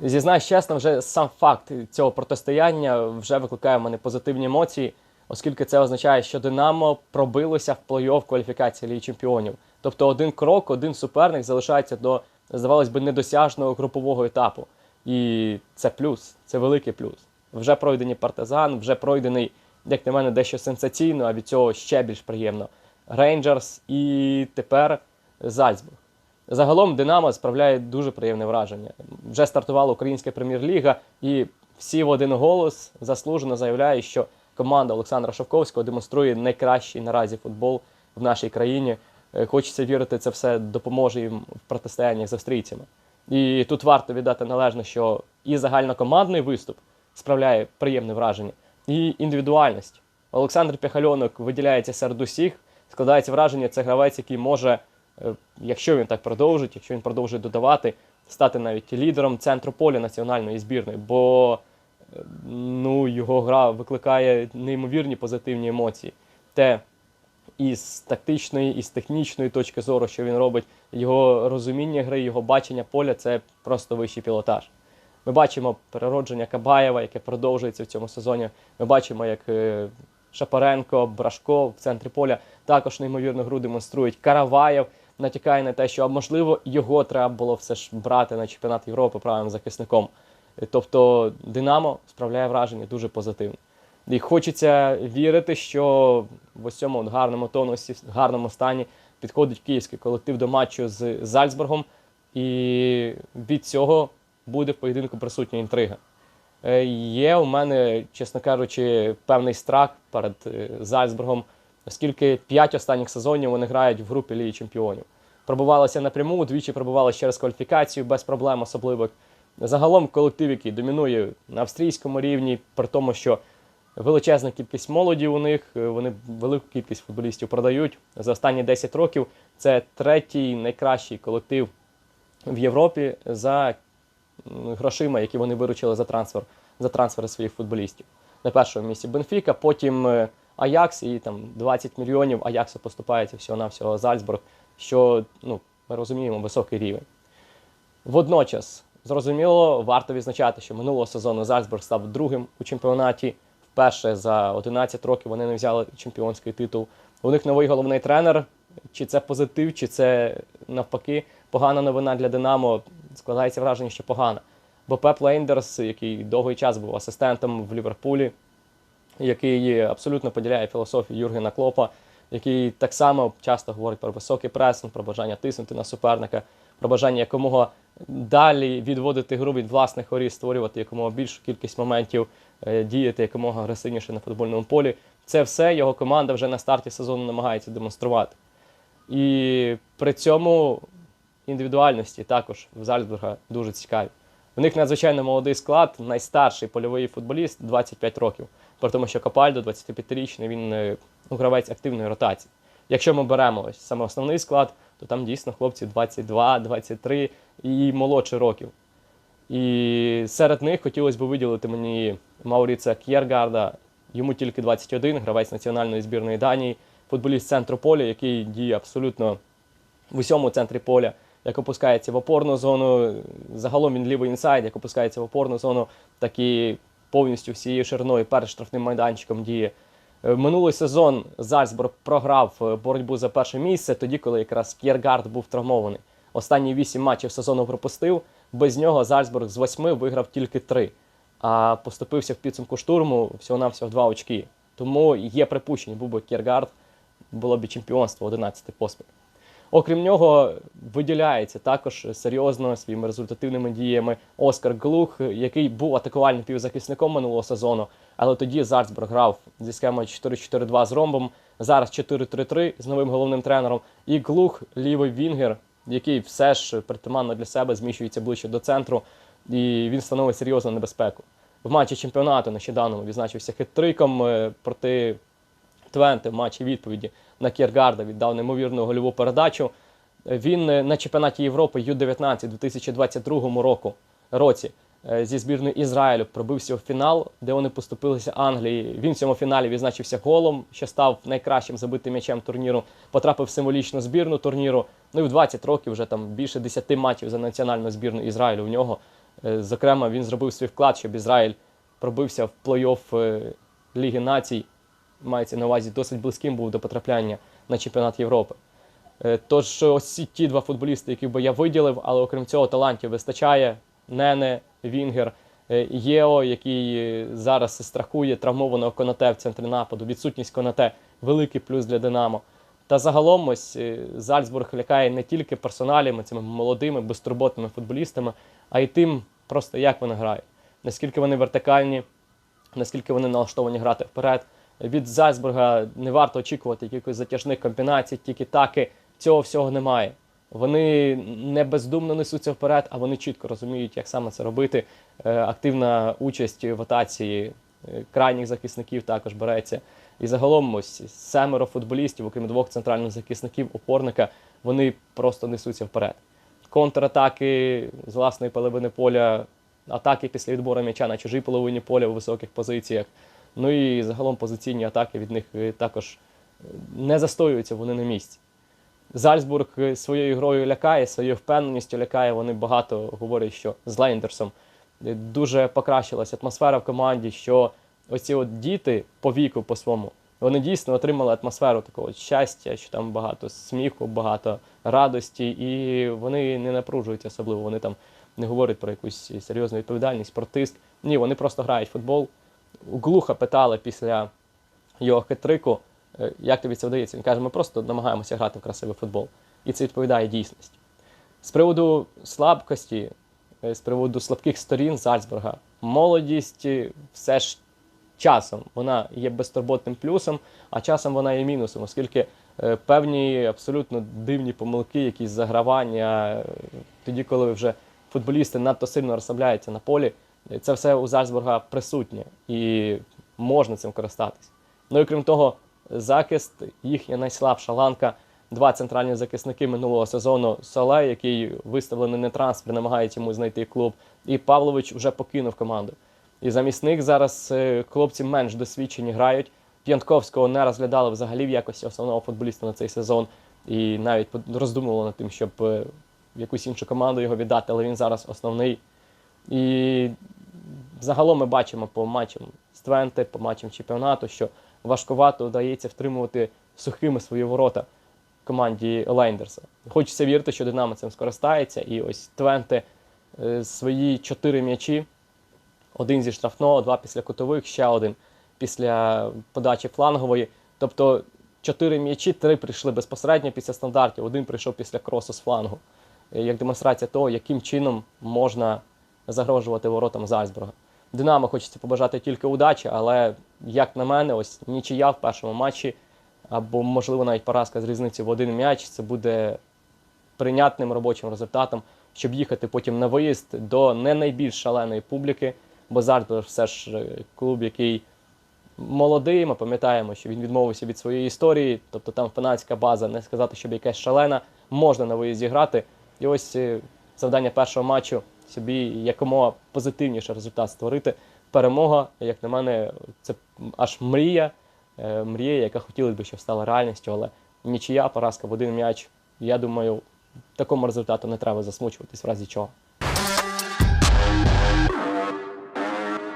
Зізнаюсь чесно, вже сам факт цього протистояння вже викликає в мене позитивні емоції, оскільки це означає, що Динамо пробилося в плей-офф кваліфікації Ліги Чемпіонів. Тобто один крок, один суперник залишається до, здавалось би, недосяжного групового етапу. І це плюс, це великий плюс. Вже пройдений партизан, вже пройдений, як на мене, дещо сенсаційно, а від цього ще більш приємно. Рейнджерс і тепер Зальцбург. Загалом Динамо справляє дуже приємне враження. Вже стартувала українська прем'єр-ліга, і всі в один голос заслужено заявляють, що команда Олександра Шовковського демонструє найкращий наразі футбол в нашій країні. Е, Хочеться вірити, це все допоможе їм в протистояннях з австрійцями. І тут варто віддати належне, що і загальнокомандний виступ справляє приємне враження, і індивідуальність. Олександр Піхальонок виділяється серед усіх. Складається враження, це гравець, який може, якщо він так продовжить, якщо він продовжує додавати, стати навіть лідером центру поля національної збірної, бо е, ну, його гра викликає неймовірні позитивні емоції. Те, і з тактичної, і з технічної точки зору, що він робить, його розуміння гри, його бачення поля це просто вищий пілотаж. Ми бачимо переродження Кабаєва, яке продовжується в цьому сезоні. Ми бачимо, як е, Шапаренко, Брашко в центрі поля також неймовірну гру демонструють. Караваєв натякає на те, що можливо його треба було все ж брати на чемпіонат Європи правим захисником. Тобто Динамо справляє враження дуже позитивне. І хочеться вірити, що в ось цьому от гарному тонусі, гарному стані підходить київський колектив до матчу з Зальцбургом, і від цього буде в поєдинку присутня інтрига. Е, Є у мене, чесно кажучи, певний страх перед е, Зальцбургом, оскільки п'ять останніх сезонів вони грають в групі Ліги Чемпіонів. Пробувалися напряму, двічі пробувалися через кваліфікацію без проблем особливих. Загалом колектив, який домінує на австрійському рівні, при тому, що величезна кількість молоді у них, е, вони велику кількість футболістів продають за останні 10 років. Це третій найкращий колектив в Європі за грошима, які вони виручили за трансфер, за трансфери своїх футболістів. На першому місці Бенфіка, потім е, Аякс і там 20 мільйонів Аяксу поступається всього-навсього Зальцбург, що ну, ми розуміємо високий рівень. Водночас, зрозуміло, варто відзначати, що минулого сезону Зальцбург став другим у чемпіонаті. Вперше за 11 років вони не взяли чемпіонський титул. У них новий головний тренер. Чи це позитив, чи це навпаки погана новина для Динамо. Складається враження, що погана. Бо Пеп Лейндерс, який довгий час був асистентом в Ліверпулі, який абсолютно поділяє філософію Юргена Клопа, який так само часто говорить про високий пресинг, про бажання тиснути на суперника, про бажання якомога далі відводити гру від власних хорів, створювати якомога більшу кількість моментів, е, діяти якомога агресивніше на футбольному полі. Це все його команда вже на старті сезону намагається демонструвати. І при цьому індивідуальності також в Зальцбурга дуже цікаві. У них надзвичайно молодий склад, найстарший польовий футболіст 25 років. При тому, що Капальдо, 25-річний, він ну, гравець активної ротації. Якщо ми беремо ось саме основний склад, то там дійсно хлопці 22, 23 і молодші років. І серед них хотілося б виділити мені Мауріца К'єргарда, йому тільки 21, гравець національної збірної Данії, футболіст центру поля, який діє абсолютно в усьому центрі поля, як опускається в опорну зону. Загалом він лівий інсайд, як опускається в опорну зону, так і повністю всією шириною перед штрафним майданчиком діє. Е, Минулий сезон Зальцбург програв е, боротьбу за перше місце, тоді, коли якраз К'єргард був травмований. Останні вісім матчів сезону пропустив. Без нього Зальцбург з восьми виграв тільки три, а поступився в підсумку штурму всього-навсього два очки. Тому є припущення, був би К'єргард, було б чемпіонство 11 поспіль. Окрім нього, виділяється також серйозно своїми результативними діями Оскар Глух, який був атакувальним півзахисником минулого сезону, але тоді Зальцбург грав зі схемою 4-4-2 з ромбом, зараз 4-3-3 з новим головним тренером. І Глух, лівий Вінгер, який все ж притаманно для себе зміщується ближче до центру, і він становить серйозну небезпеку. В матчі чемпіонату нещодавно відзначився хит-триком е, проти Твенте в матчі відповіді на Кіргарда віддав неймовірну гольову передачу. Він е, на чемпіонаті Європи Ю-19 у 2022 року, році е, зі збірною Ізраїлю пробився в фінал, де вони поступилися Англії. Він в цьому фіналі відзначився голом, що став найкращим забитим м'ячем турніру, потрапив в символічну збірну турніру. Ну і в 20 років вже там більше 10 матчів за національну збірну Ізраїлю в нього. Е, Зокрема, він зробив свій вклад, щоб Ізраїль пробився в плей-офф Ліги націй. Мається на увазі досить близьким був до потрапляння на чемпіонат Європи. Е, Тож ось ті два футболісти, яких би я виділив, але окрім цього талантів вистачає. Нене, Вінгер, е, Єо, який е, зараз страхує травмованого Конате в центрі нападу. Відсутність Конате великий плюс для Динамо. Та загалом ось Зальцбург лякає не тільки персоналіями, цими молодими, безтурботними футболістами, а й тим, просто як вони грають, наскільки вони вертикальні, наскільки вони налаштовані грати вперед. Від Зальцбурга не варто очікувати якихось затяжних комбінацій, тільки таки цього всього немає. Вони не бездумно несуться вперед, а вони чітко розуміють, як саме це робити. Е, Активна участь в атаці е, крайніх захисників також береться. І загалом ось семеро футболістів, окрім двох центральних захисників, опорника, вони просто несуться вперед. Контратаки з власної половини поля, атаки після відбору м'яча на чужій половині поля у високих позиціях. Ну і загалом позиційні атаки від них е, також е, не застоюються, вони на місці. Зальцбург е, своєю грою лякає, своєю впевненістю лякає. Вони багато говорять, що з Лейндерсом е, дуже покращилася атмосфера в команді, що оці от діти по віку по своєму, вони дійсно отримали атмосферу такого щастя, що там багато сміху, багато радості, і вони не напружуються особливо. Вони там не говорять про якусь серйозну відповідальність, про тиск. Ні, вони просто грають футбол. У Глуха питали після його хитрику, е, як тобі це вдається. Він каже, ми просто намагаємося грати в красивий футбол. І це відповідає дійсності. З приводу слабкості, е, з приводу слабких сторін Зальцбурга, молодість е, все ж часом вона є безтурботним плюсом, а часом вона є мінусом, оскільки певні абсолютно дивні помилки, якісь загравання, тоді, коли вже футболісти надто сильно розслабляються на полі, це все у Зальцбурга присутнє і можна цим користатись. Ну і крім того, захист, їхня найслабша ланка. Два центральні захисники минулого сезону Соле, який виставлений на трансфер, намагається йому знайти клуб, і Павлович вже покинув команду. І замість них зараз е, хлопці менш досвідчені грають. П'янковського не розглядали взагалі в якості основного футболіста на цей сезон. І навіть роздумували над тим, щоб е, в якусь іншу команду його віддати, але він зараз основний. І загалом ми бачимо по матчам з Твенте, по матчам чемпіонату, що важкувато вдається втримувати сухими свої ворота команді Лейндерса. Хочеться вірити, що Динамо цим скористається. І ось Твенте е, свої чотири м'ячі один зі штрафного, два після кутових, ще один після подачі флангової. Тобто чотири м'ячі, три прийшли безпосередньо після стандартів, один прийшов після кросу з флангу. Е, Як демонстрація того, яким чином можна загрожувати воротам Зальцбурга. Динамо хочеться побажати тільки удачі, але, як на мене, ось нічия в першому матчі, або, можливо, навіть поразка з різницею в один м'яч, це буде прийнятним робочим результатом, щоб їхати потім на виїзд до не найбільш шаленої публіки, бо Зальцбург все ж е, клуб, який молодий. Ми пам'ятаємо, що він відмовився від своєї історії, тобто там фанатська база, не сказати, щоб якась шалена, можна на виїзді грати. І ось е, завдання першого матчу собі якомога позитивніший результат створити. Перемога, як на мене, це аж мрія, е, мрія, яка хотілося б, щоб стала реальністю, але нічия, поразка в один м'яч. Я думаю, такому результату не треба засмучуватись в разі чого.